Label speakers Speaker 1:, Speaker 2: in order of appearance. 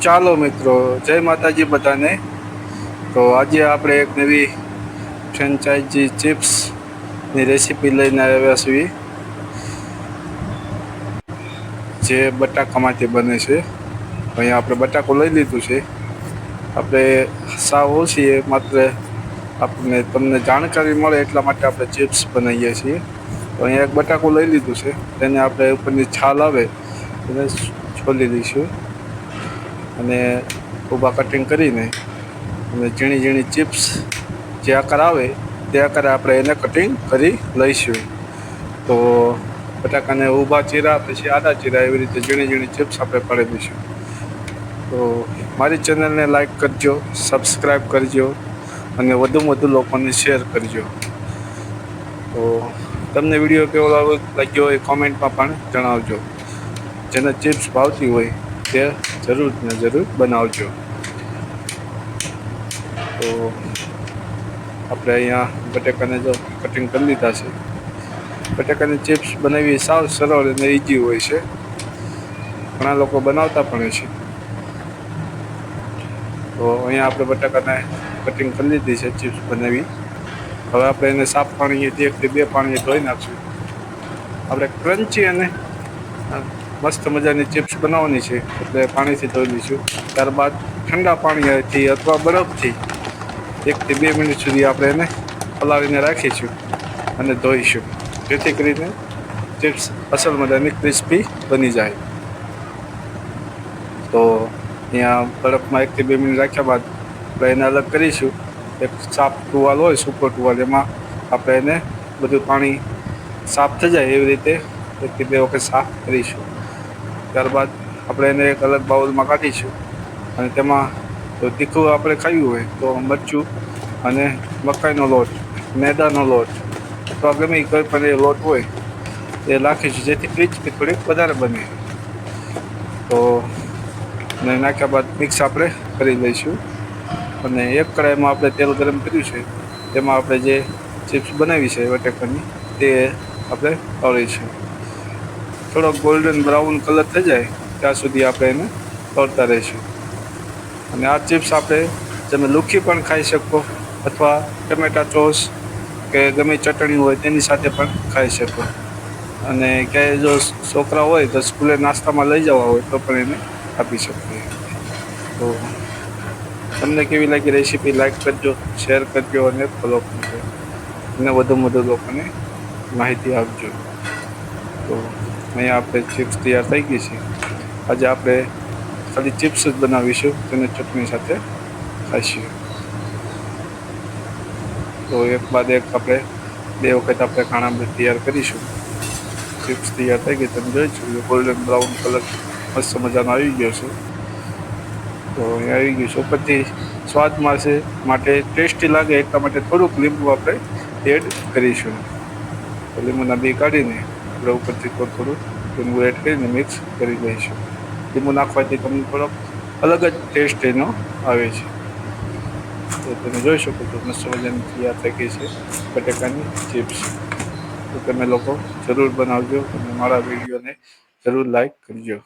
Speaker 1: ચાલો મિત્રો, જય માતાજી બધાને. તો આજે આપણે એક નવી ફ્રેન્ચાઇઝી ચિપ્સની રેસીપી લઈને આવ્યા છીએ. જે બટાકામાંથી બને છે. અહીંયા આપણે બટાકો લઈ લીધું છે. આપણે સાવ ઓછી એ માત્ર આપણને તમને જાણકારી મળે એટલા માટે આપણે ચિપ્સ બનાવીએ છીએ. તો અહીંયા એક બટાકો લઈ લીધું છે. તેને આપણે ઉપરની છાલ આવે એને છોલી દઈશું. અને ઊભા કટિંગ કરીને અને ઝીણી ઝીણી ચિપ્સ જે આકાર આવે, તે આકારે આપણે એને કટિંગ કરી લઈશું. તો બટાકાને ઊભા ચીરા, પછી આડા ચીરા એવી રીતે ઝીણી ઝીણી ચિપ્સ આપણે પાડી દઈશું. તો મારી ચેનલને લાઈક કરજો સબસ્ક્રાઈબ કરજો, અને વધુમાં વધુ લોકોને શેર કરજો. તો તમને વીડિયો કેવો લાગ્યો એ કોમેન્ટમાં પણ જણાવજો. જેને ચિપ્સ ભાવતી હોય તે જરૂર ને જરૂર બનાવજો. તો આપણે અહીંયા બટેકાને જો કટિંગ કરી લીધા છે. બટેકાની ચિપ્સ બનાવવી સાવ સરળ અને ઇઝી હોય છે. ઘણા લોકો બનાવતા પણ છે. તો અહીંયા આપણે બટાકાને કટિંગ કરી લીધી છે ચિપ્સ બનાવી. હવે આપણે એને સાફ પાણીથી એકથી બે પાણીએ ધોઈ નાખશું. આપણે ક્રન્ચી અને મસ્ત મજાની ચિપ્સ બનાવવાની છે, એટલે પાણીથી ધોઈ લઈશું. ત્યારબાદ ઠંડા પાણીથી અથવા બરફથી એકથી બે મિનિટ સુધી આપણે એને પલાળીને રાખીશું અને ધોઈશું. જેથી કરીને ચિપ્સ અસલ મજાની ક્રિસ્પી બની જાય. તો અહીંયા બરફમાં એકથી બે મિનિટ રાખ્યા બાદ આપણે એને અલગ કરીશું. એક સાફ ટુવાલ હોય સુપર ટુવાલ, એમાં આપણે એને બધું પાણી સાફ થઈ જાય એવી રીતે એકથી બે વખત સાફ કરીશું. ત્યારબાદ આપણે એને એક અલગ બાઉલમાં કાઢીશું. અને તેમાં તીખું આપણે ખાયું હોય તો મરચું અને મકાઈનો લોટ, મેદાનો લોટ. અથવા ગમે કોઈ પણ એ લોટ હોય, એ નાખીશું જેથી ક્રિસ્પી થોડીક વધારે બને. તો અને નાખ્યા બાદ મિક્સ આપણે કરી લઈશું. અને એક કડાઈમાં આપણે તેલ ગરમ કર્યું છે, તેમાં આપણે જે ચિપ્સ બનાવી છે વટેકરની, તે આપણે તળીશું. થોડોક ગોલ્ડન બ્રાઉન કલર થઈ જાય, ત્યાં સુધી આપણે એને તળતા રહીશું. અને આ ચિપ્સ આપણે તમે લુખી પણ ખાઈ શકો, અથવા ટમેટા ચોસ કે ગમે ચટણી હોય તેની સાથે પણ ખાઈ શકો. અને ક્યાંય જો છોકરા હોય તો સ્કૂલે નાસ્તામાં લઈ જવા હોય તો પણ એને આપી શકીએ. તો તમને કેવી લાગી રેસીપી લાઈક કરજો, શેર કરજો અને ફોલો કરજો. અને વધુમાં વધુ લોકોને માહિતી આપજો. તો અહીંયા આપણે ચિપ્સ તૈયાર થઈ ગઈ છે. આજે આપણે ખાલી ચિપ્સ જ બનાવીશું, તેને ચટણી સાથે ખાઈશું. તો એક બાદ એક આપણે બે વખત આપણે ખાણા તૈયાર કરીશું. ચિપ્સ તૈયાર થઈ ગઈ, તમે જોઈ છો ગોલ્ડન બ્રાઉન કલર મસ્ત મજાનો આવી ગયો છે. તો અહીંયા આવી ગયું છે. ઉપરથી સ્વાદ મારશે માટે ટેસ્ટી લાગે એટલા માટે થોડુંક લીંબુ આપણે એડ કરીશું. લીંબુના બી કાઢીને ઉપરથી થોડું થોડું લીંબુ એડ કરીને મિક્સ કરી લઈશું. લીંબુ નાખવાથી તમને થોડોક અલગ જ ટેસ્ટ એનો આવે છે. તો તમે જોઈ શકો છો, મસ્ત મજાની તૈયાર થઈ ગઈ છે બટેકાની ચિપ્સ તો તમે લોકો જરૂર બનાવજો અને મારા વિડીયોને જરૂર લાઈક કરજો.